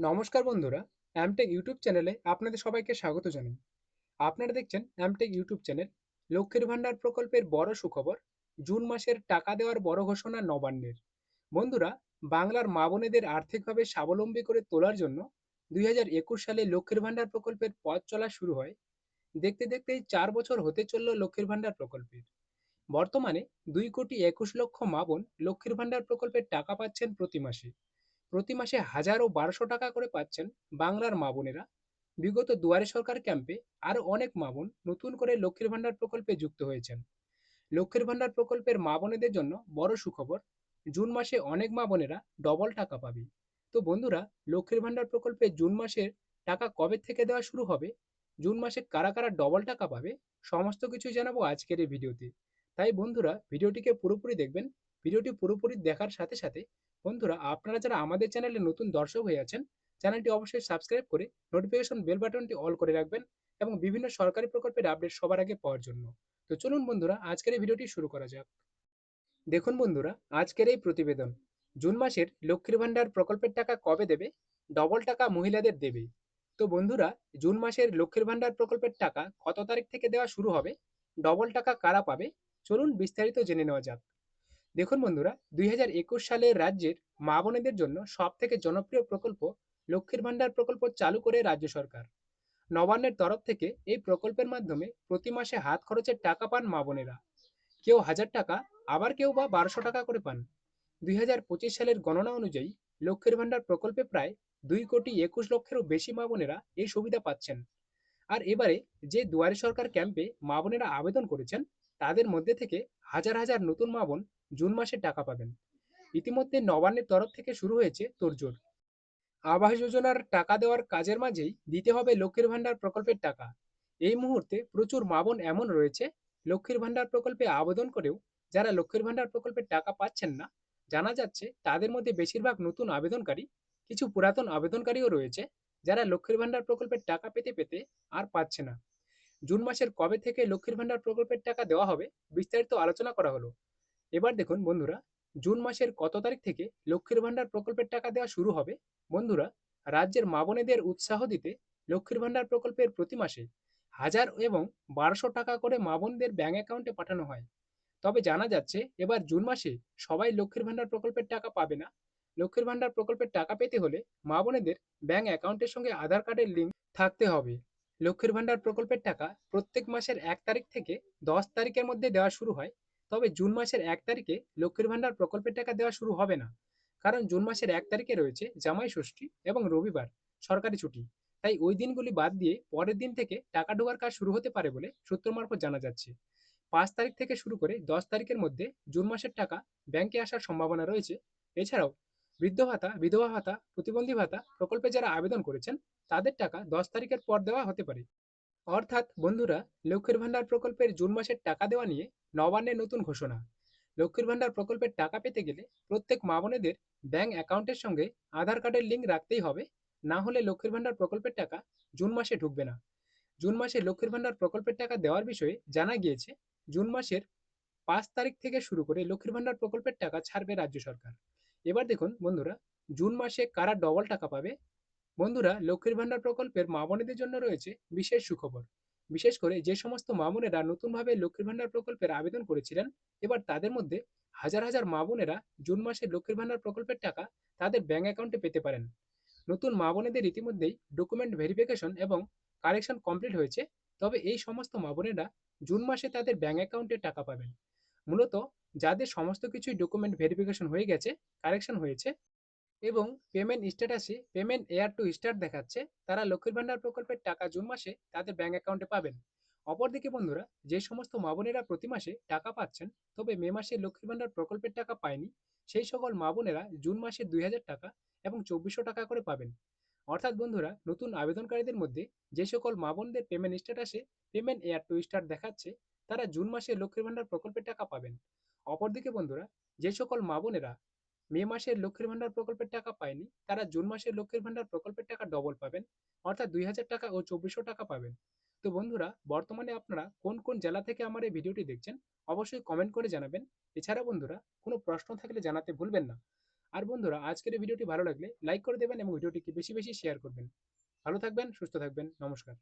নমস্কার বন্ধুরা Amtech YouTube চ্যানেলে আপনাদের সবাইকে স্বাগত জানাই। আপনারা দেখছেন অ্যামটেক ইউটিউব চ্যানেল। লক্ষ্মীর ভান্ডার প্রকল্পের বড় সুখবর, জুন মাসের টাকা দেওয়ার বড় ঘোষণা নবান্নের। বন্ধুরা, বাংলার মা বোনেদের আর্থিকভাবে স্বাবলম্বী করে তোলার জন্য দুই হাজার একুশ সালে লক্ষ্মীর ভান্ডার প্রকল্পের পথ চলা শুরু হয়। দেখতে দেখতেই চার বছর হতে চলল লক্ষ্মীর ভান্ডার প্রকল্পের। বর্তমানে দুই কোটি একুশ লক্ষ মা বোন লক্ষ্মীর ভান্ডার প্রকল্পের টাকা পাচ্ছেন প্রতি মাসে। প্রতি মাসে হাজার ও বারোশো টাকা করে পাচ্ছেন বাংলার মা বোনেরা। বিগত দুয়ারে সরকার ক্যাম্পে আরও অনেক মা বোন নতুন করে লক্ষ্মীর ভান্ডার প্রকল্পে যুক্ত হয়েছেন। লক্ষ্মীর ভান্ডার প্রকল্পের মা বোনেদের জন্য বড় সুখবর, জুন মাসে অনেক মা বোনেরা ডবল টাকা পাবে। তো বন্ধুরা, লক্ষ্মীর ভান্ডার প্রকল্পে জুন মাসের টাকা কবে থেকে দেওয়া শুরু হবে? জুন মাসে কারা কারা ডবল টাকা পাবে? সমস্ত কিছু জানাব আজকের এই ভিডিওতে। তাই বন্ধুরা, ভিডিওটিকে পুরোপুরি দেখবেন। ভিডিওটি পুরোপুরি দেখার সাথে সাথে বন্ধুরা, আপনারা যারা আমাদের চ্যানেলে নতুন দর্শক হয়ে আছেন, চ্যানেলটি অবশ্যই সাবস্ক্রাইব করে নোটিফিকেশন বেল বাটনটি অল করে রাখবেন এবং বিভিন্ন সরকারি প্রকল্পের আপডেট সবার আগে পাওয়ার জন্য। তো চলুন বন্ধুরা, আজকের এই ভিডিওটি শুরু করা যাক। দেখুন বন্ধুরা, আজকের এই প্রতিবেদন। জুন মাসের লক্ষ্মীর ভান্ডার প্রকল্পের টাকা কবে দেবে? ডবল টাকা মহিলাদের দেবে। তো বন্ধুরা, জুন মাসের লক্ষ্মীর ভান্ডার প্রকল্পের টাকা কত তারিখ থেকে দেওয়া শুরু হবে? ডবল টাকা কারা পাবে? চলুন বিস্তারিত জেনে নেওয়া যাক। দেখুন বন্ধুরা, দুই সালে রাজ্যের মা বোনেদের জন্য সব থেকে জনপ্রিয় প্রকল্প লক্ষ্মীর ভান্ডার প্রকল্প চালু করে রাজ্য সরকার। নবান্নের তরফ থেকে এই প্রকল্পের মাধ্যমে প্রতি মাসে হাত খরচের টাকা পান মা বোনেরা। কেউ হাজার টাকা, আবার কেউ বা বারোশো টাকা করে পান। দুই হাজার পঁচিশ সালের গণনা অনুযায়ী লক্ষ্মীর ভান্ডার প্রকল্পে প্রায় দুই কোটি একুশ লক্ষেরও বেশি মা বোনেরা এই সুবিধা পাচ্ছেন। আর এবারে যে দুয়ারে সরকার ক্যাম্পে মা বোনেরা আবেদন করেছেন, তাদের মধ্যে থেকে হাজার হাজার নতুন মা বোন জুন মাসে টাকা পাবেন। ইতিমধ্যে নবান্নের তরফ থেকে শুরু হয়েছে তোড়জোড়। আবাস যোজনার টাকা দেওয়ার কাজের মাঝেই দিতে হবে লক্ষ্মীর ভান্ডার প্রকল্পের টাকা। এই মুহূর্তে প্রচুর মা বোন এমন রয়েছে, লক্ষ্মীর ভান্ডার প্রকল্পে আবেদন করেও যারা লক্ষ্মীর ভান্ডার প্রকল্পের টাকা পাচ্ছেন না, জানা যাচ্ছে তাদের মধ্যে বেশিরভাগ নতুন আবেদনকারী, কিছু পুরাতন আবেদনকারীও রয়েছে, যারা লক্ষ্মীর ভান্ডার প্রকল্পের টাকা পেতে পেতে আর পাচ্ছে না। জুন মাসের কবে থেকে লক্ষ্মীর ভান্ডার প্রকল্পের টাকা দেওয়া হবে, বিস্তারিত আলোচনা করা হলো। এবার দেখুন বন্ধুরা, জুন মাসের কত তারিখ থেকে লক্ষ্মীর ভান্ডার প্রকল্পের টাকা দেওয়া শুরু হবে? বন্ধুরা, রাজ্যের মা বোনেদের উৎসাহ দিতে লক্ষ্মীর ভান্ডার প্রকল্পের প্রতি মাসে হাজার এবং বারোশো টাকা করে মা বোনদের ব্যাংক অ্যাকাউন্টে পাঠানো হয়। তবে জানা যাচ্ছে, এবার জুন মাসে সবাই লক্ষ্মীর ভান্ডার প্রকল্পের টাকা পাবে না। লক্ষ্মীর ভান্ডার প্রকল্পের টাকা পেতে হলে মা বোনেদের ব্যাংক অ্যাকাউন্টের সঙ্গে আধার কার্ডের লিঙ্ক থাকতে হবে। লক্ষ্মীর ভান্ডার প্রকল্পের টাকা প্রত্যেক মাসের এক তারিখ থেকে দশ তারিখের মধ্যে দেওয়া শুরু হয়। তবে জুন মাসের এক তারিখে লক্ষ্মীর ভান্ডার প্রকল্পের টাকা দেওয়া শুরু হবে না। কারণ জুন মাসের এক তারিখে রয়েছে জামাই ষষ্ঠী এবং রবিবার সরকারি ছুটি। তাই ওই দিনগুলি বাদ দিয়ে পরের দিন থেকে টাকা ঢোকার কাজ শুরু হতে পারে বলে সূত্র মারফত জানা যাচ্ছে। পাঁচ তারিখ থেকে শুরু করে দশ তারিখের মধ্যে জুন মাসের টাকা ব্যাংকে আসার সম্ভাবনা রয়েছে। এছাড়াও বৃদ্ধ ভাতা, বিধবা ভাতা, প্রতিবন্ধী ভাতা প্রকল্পে যারা আবেদন করেছেন, তাদের টাকা দশ তারিখের পর দেওয়া হতে পারে। অর্থাৎ বন্ধুরা, লক্ষ্মীর ভান্ডার প্রকল্পের জুন মাসের টাকা দেওয়া নিয়ে নবান্নের নতুন ঘোষণা। লক্ষ্মীর ভান্ডার প্রকল্পের টাকা পেতে গেলে প্রত্যেক মা বোনেদের ব্যাঙ্ক অ্যাকাউন্টের সঙ্গে আধার কার্ডের লিঙ্ক রাখতেই হবে। না হলে লক্ষ্মীর ভান্ডার প্রকল্পের টাকা জুন মাসে ঢুকবে না। জুন মাসে লক্ষ্মীর ভান্ডার প্রকল্পের টাকা দেওয়ার বিষয়ে জানা গিয়েছে, জুন মাসের পাঁচ তারিখ থেকে শুরু করে লক্ষ্মীর ভান্ডার প্রকল্পের টাকা ছাড়বে রাজ্য সরকার। এবার দেখুন বন্ধুরা, জুন মাসে কারা ডবল টাকা পাবে? বন্ধুরা, লক্ষ্মীর ভান্ডার প্রকল্পের মা বোনেদের জন্য রয়েছে বিশেষ সুখবর। বিশেষ করে যে সমস্ত মা বোনেরা নতুনভাবে লক্ষ্মীর ভান্ডার প্রকল্পের আবেদন করেছিলেন, এবার তাদের মধ্যে হাজার হাজার মা বোনেরা জুন মাসে লক্ষ্মীর ভান্ডার প্রকল্পের টাকা তাদের ব্যাংক অ্যাকাউন্টে পেতে পারেন। নতুন মা বোনেদের ইতিমধ্যেই ডকুমেন্ট ভেরিফিকেশন এবং কারেকশন কমপ্লিট হয়েছে, তবে এই সমস্ত মা বোনেরা জুন মাসে তাদের ব্যাংক অ্যাকাউন্টে টাকা পাবেন। মূলত যাদের সমস্ত কিছুই ডকুমেন্ট ভেরিফিকেশন হয়ে গেছে, কারেকশন হয়েছে এবং পেমেন্ট স্ট্যাটাসে পেমেন্ট এয়ার টু স্টার্ট দেখাচ্ছে, তারা লক্ষ্মীর ভান্ডার প্রকল্পের টাকা জুন মাসে তাদের ব্যাঙ্ক অ্যাকাউন্টে পাবেন। অপরদিকে বন্ধুরা, যে সমস্ত মা বোনেরা প্রতি মাসে টাকা পাচ্ছেন, তবে মে মাসে লক্ষ্মীর ভান্ডার প্রকল্পের টাকা পায়নি, সেই সকল মা বোনেরা জুন মাসে দুই হাজার টাকা এবং চব্বিশশো টাকা করে পাবেন। অর্থাৎ বন্ধুরা, নতুন আবেদনকারীদের মধ্যে যে সকল মা বোনদের পেমেন্ট স্ট্যাটাসে পেমেন্ট এয়ার টু স্টার্ট দেখাচ্ছে, তারা জুন মাসে লক্ষ্মীর ভান্ডার প্রকল্পের টাকা পাবেন। অপরদিকে বন্ধুরা, যে সকল মা বোনেরা মে মাসের লক্ষ্মীর ভান্ডার প্রকল্পের টাকা পায়নি, তারা জুন মাসের লক্ষ্মীর ভান্ডার প্রকল্পের টাকা ডবল পাবেন, অর্থাৎ দুই হাজার টাকা ও চব্বিশশো টাকা পাবেন। তো বন্ধুরা, বর্তমানে আপনারা কোন কোন জেলা থেকে আমার এই ভিডিওটি দেখছেন, অবশ্যই কমেন্ট করে জানাবেন। এছাড়া বন্ধুরা, কোনো প্রশ্ন থাকলে জানাতে ভুলবেন না। আর বন্ধুরা, আজকের এই ভিডিওটি ভালো লাগলে লাইক করে দেবেন এবং ভিডিওটিকে বেশি বেশি শেয়ার করবেন। ভালো থাকবেন, সুস্থ থাকবেন, নমস্কার।